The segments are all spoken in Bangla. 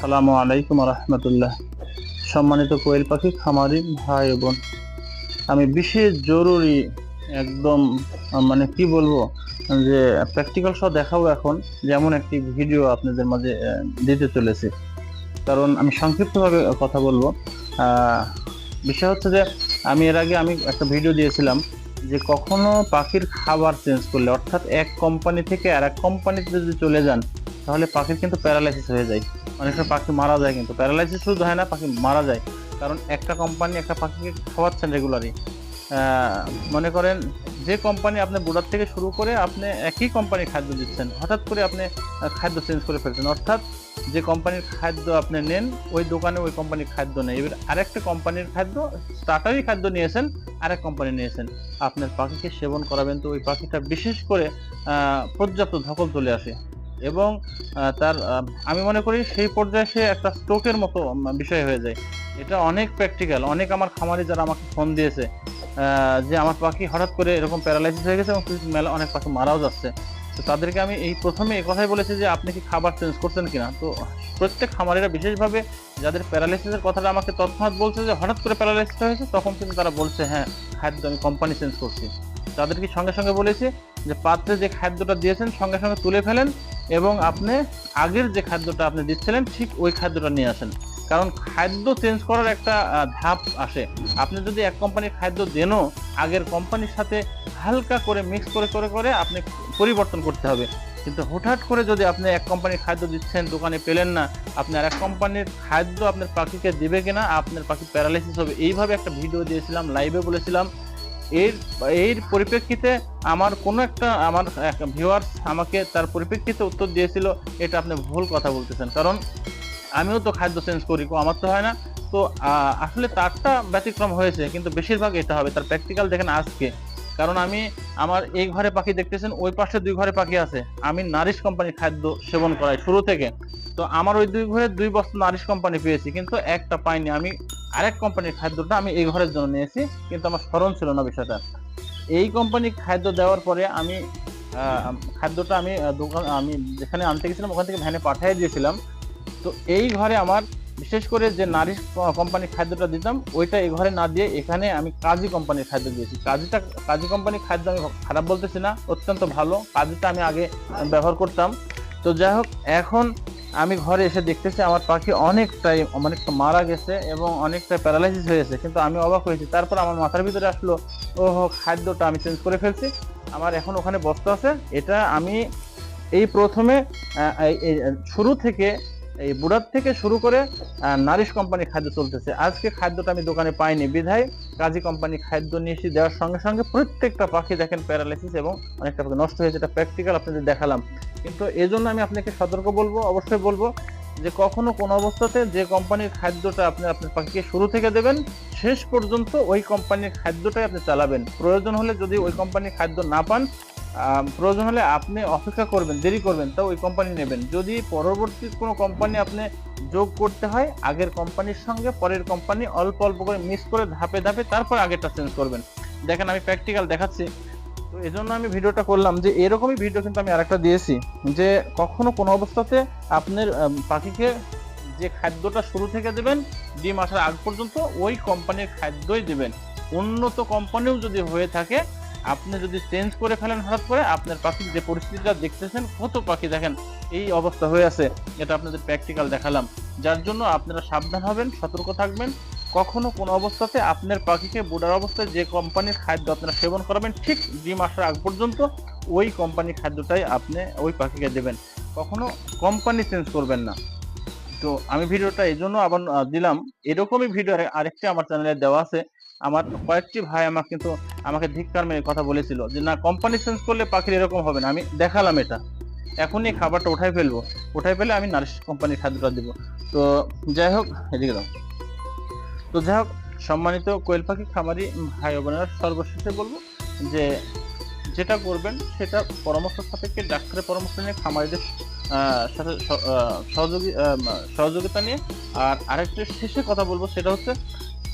সালামু আলাইকুম রহমতুল্লাহ সম্মানিত কোয়েল পাখি, খামারি ভাই বোন, আমি বিশেষ জরুরি একদম মানে কি বলব, যে প্র্যাকটিক্যাল সহ দেখাবো এখন যেমন একটি ভিডিও আপনাদের মাঝে দিতে চলেছে। কারণ আমি সংক্ষিপ্তভাবে কথা বলব। বিষয় হচ্ছে যে, আমি এর আগে আমি একটা ভিডিও দিয়েছিলাম, যে কখনো পাখির খাবার চেঞ্জ করলে, অর্থাৎ এক কোম্পানি থেকে আর এক কোম্পানিতে যদি চলে যান তাহলে পাখির কিন্তু প্যারালাইসিস হয়ে যায়। অনেক সময় পাখি মারা যায় কিন্তু প্যারালাইসিস শুধু হয় না, পাখি মারা যায়। কারণ একটা কোম্পানি একটা পাখিকে খাওয়াচ্ছেন রেগুলারই মনে করেন যে কোম্পানি আপনি বুড়ার থেকে শুরু করে আপনি একই কোম্পানির খাদ্য দিচ্ছেন, হঠাৎ করে আপনি খাদ্য চেঞ্জ করে ফেলছেন। অর্থাৎ যে কোম্পানির খাদ্য আপনি নেন, ওই দোকানে ওই কোম্পানির খাদ্য নেই। এবার আরেকটা কোম্পানির খাদ্য স্টার্টারই খাদ্য নিয়েছেন, আরেক কোম্পানি নিয়েছেন। আপনার পাখিকে সেবন করাবেন তো ওই পাখিটা বিশেষ করে পর্যাপ্ত ধকল চলে আসে। এবং তার আমি মনে করি সেই পর্যায়ে সে একটা স্ট্রোকের মতো বিষয় হয়ে যায়। এটা অনেক প্র্যাকটিক্যাল অনেক আমার খামারি যারা আমাকে ফোন দিয়েছে যে আমার পাখি হঠাৎ করে এরকম প্যারালাইসিস হয়ে গেছে এবং কিছু মেলা অনেক পাখি মারাও যাচ্ছে। তো তাদেরকে আমি এই প্রথমে এই কথাই বলেছি যে, আপনি কি খাবার চেঞ্জ করছেন কিনা? তো প্রত্যেক খামারিরা বিশেষভাবে যাদের প্যারালাইসিসের কথাটা আমাকে তৎক্ষণাৎ বলছে যে, হঠাৎ করে প্যারালাইসিস হয়েছে? তখন কিন্তু তারা বলছে হ্যাঁ খাদ্য আমি কোম্পানি চেঞ্জ করছি। তাদেরকে সঙ্গে সঙ্গে বলেছি যে, পাত্রে যে খাদ্যটা দিয়েছেন, সঙ্গে সঙ্গে তুলে ফেলেন এবং আপনি আগের যে খাদ্যটা আপনি দিচ্ছিলেন, ঠিক ওই খাদ্যটা নিয়ে আসেন। কারণ খাদ্য চেঞ্জ করার একটা ধাপ আসে। আপনি যদি এক কোম্পানির খাদ্য দেনও, আগের কোম্পানির সাথে হালকা করে মিক্স করে করে করে আপনি পরিবর্তন করতে হবে। কিন্তু হঠাৎ করে যদি আপনি এক কোম্পানির খাদ্য দিচ্ছেন, দোকানে পেলেন না, আপনি আর এক কোম্পানির খাদ্য আপনার পাখিকে দেবে কিনা, আপনার পাখি প্যারালাইসিস হবে। এইভাবে একটা ভিডিও দিয়েছিলাম লাইভে বলেছিলাম। এর এর পরিপ্রেক্ষিতে আমার কোনো একটা, আমার ভিউয়ার্স আমাকে তার পরিপ্রেক্ষিতে উত্তর দিয়েছিল, এটা আপনি ভুল কথা বলতেছেন। কারণ আমিও তো খাদ্য চেঞ্জ করি আমার তো হয় না। তো আসলে তারটা ব্যতিক্রম হয়েছে, কিন্তু বেশিরভাগ এটা হবে। তার প্র্যাকটিক্যাল দেখেন আজকে। কারণ আমি আমার এই ঘরে পাখি দেখতেছেন, ওই পাশে দুই ঘরে পাখি আছে। আমি নারিশ কোম্পানির খাদ্য সেবন করাই শুরু থেকে। তো আমার ওই দুই ঘরে দুই বস্তা নারিশ কোম্পানি পেয়েছি, কিন্তু একটা পাইনি। আমি আরেক কোম্পানির খাদ্যটা আমি এই ঘরের জন্য নিয়েছি, কিন্তু আমার স্মরণ ছিল না বিষয়টা। এই কোম্পানির খাদ্য দেওয়ার পরে আমি খাদ্যটা আমি দোকান, আমি যেখানে আনতে গেছিলাম, ওখান থেকে ভ্যানে পাঠিয়ে দিয়েছিলাম। তো এই ঘরে আমার, বিশেষ করে যে নারিশ কোম্পানির খাদ্যটা দিতাম, ওইটা এই ঘরে না দিয়ে এখানে আমি কাজী কোম্পানির খাদ্য দিয়েছি। কাজীটা, কাজী কোম্পানির খাদ্য আমি খারাপ বলতেছি না, অত্যন্ত ভালো। কাজীটা আমি আগে ব্যবহার করতাম। তো যাই হোক, এখন আমি ঘরে এসে দেখতেছি আমার পাখি অনেকটাই অনেকটা মারা গেছে এবং অনেকটা প্যারালাইসিস হয়েছে। কিন্তু আমি অবাক হয়েছি। তারপর আমার মাথার ভিতরে আসলো ও খাদ্যটা আমি চেঞ্জ করে ফেলছি। আমার এখন ওখানে বস্তা আছে। এটা আমি এই প্রথমে শুরু থেকে, এই বুড়ার থেকে শুরু করে নারিশ কোম্পানি খাদ্য চলতেছে। আজকে খাদ্যটা আমি দোকানে পাইনি। বিধায় কাজী কোম্পানি খাদ্য নিয়ে এসে দেওয়ার সঙ্গে সঙ্গে প্রত্যেকটা পাখি দেখেন প্যারালাইসিস এবং অনেকটা পাখি নষ্ট হয়েছে, এটা প্র্যাকটিক্যাল আপনাদের দেখালাম। কিন্তু এই জন্য আমি আপনাকে সতর্ক বলব, অবশ্যই বলব যে কখনো কোন অবস্থাতে যে কোম্পানির খাদ্যটা আপনি, আপনার পাখিকে শুরু থেকে দেবেন, শেষ পর্যন্ত ওই কোম্পানির খাদ্যটাই আপনি চালাবেন। প্রয়োজন হলে যদি ওই কোম্পানির খাদ্য না পান প্রয়োজন হলে আপনি অপেক্ষা করবেন, দেরি করবেন তা ওই কোম্পানি নেবেন। যদি পরবর্তী কোনো কোম্পানি আপনি যোগ করতে হয়, আগের কোম্পানির সঙ্গে পরের কোম্পানি অল্প অল্প করে মিস করে ধাপে ধাপে তারপর আগেরটা চেঞ্জ করবেন। দেখেন আমি প্র্যাকটিক্যাল দেখাচ্ছি। তো এই জন্য আমি ভিডিওটা করলাম যে, এরকমই ভিডিও কিন্তু আমি আরেকটা দিয়েছি যে, কখনো কোনো অবস্থাতে আপনার পাখিকে যে খাদ্যটা শুরু থেকে দেবেন, ডিম আসার আগ পর্যন্ত ওই কোম্পানির খাদ্যই দেবেন। উন্নত কোম্পানিও যদি হয়ে থাকে আপনি যদি চেঞ্জ করে ফেলেন হঠাৎ করে, আপনার পাখির যে পরিস্থিতিটা দেখতেছেন, কত পাখি দেখেন, এই অবস্থা হয়ে আছে। এটা আপনাদের প্র্যাকটিক্যাল দেখালাম। যার জন্য আপনারা সাবধান হবেন, সতর্ক থাকবেন। কখনো কোনো অবস্থাতে আপনার পাখিকে বুড়ার অবস্থায় যে কোম্পানির খাদ্য আপনারা সেবন করাবেন, ঠিক ডিম আসার আগ পর্যন্ত ওই কোম্পানির খাদ্যটাই আপনি ওই পাখিকে দেবেন। কখনো কোম্পানি চেঞ্জ করবেন না। তো আমি ভিডিওটা এই জন্য আবার দিলাম। এরকমই ভিডিও আরেকটি আমার চ্যানেলে দেওয়া আছে। আমার কয়েকটি ভাই আমাকে কিন্তু আমাকে ধিক্কার মেয়ে কথা বলেছিল যে, না কোম্পানি চেঞ্জ করলে পাখির এরকম হবে না। আমি দেখালাম এটা। এখনই খাবারটা উঠাই ফেলব। উঠাই ফেলে আমি নারিশ কোম্পানির খাদ্যটা দিব। তো যাই হোক, এদিকে দাও। তো যাই হোক, সম্মানিত কোয়েল পাখি খামারি ভাই বোনেরা, সর্বশেষে বলব যে, যেটা করবেন সেটা পরামর্শ সাপেক্ষে ডাক্তারের পরামর্শ নিয়ে খামারিদের সাথে সহযোগী সহযোগিতা নিয়ে। আর আরেকটা শেষে কথা বলব, সেটা হচ্ছে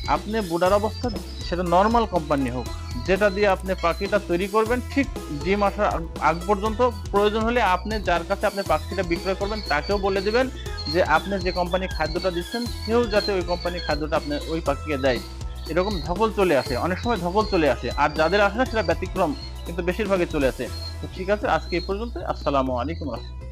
আপনি বুড়ার অবস্থা, সেটা নর্মাল কোম্পানি হোক, যেটা দিয়ে আপনি পাখিটা তৈরি করবেন, ঠিক আসার আগ- আগ পর্যন্ত প্রয়োজন হলে আপনি যার কাছে আপনি পাখিটা বিক্রয় করবেন, তাকেও বলে দিবেন যে আপনি যে কোম্পানি খাদ্যটা দিচ্ছেন, সেও যাতে ওই কোম্পানির খাদ্যটা আপনি ওই পাখিকে দেয়। এরকম ধকল চলে আসে, অনেক সময় ধকল চলে আসে, আর যাদের আসে না, সেটা ব্যতিক্রম, কিন্তু বেশিরভাগই চলে আসে। তো ঠিক আছে, আজকে এই পর্যন্ত আসসালামু আলাইকুম রহমতুল্লাহ।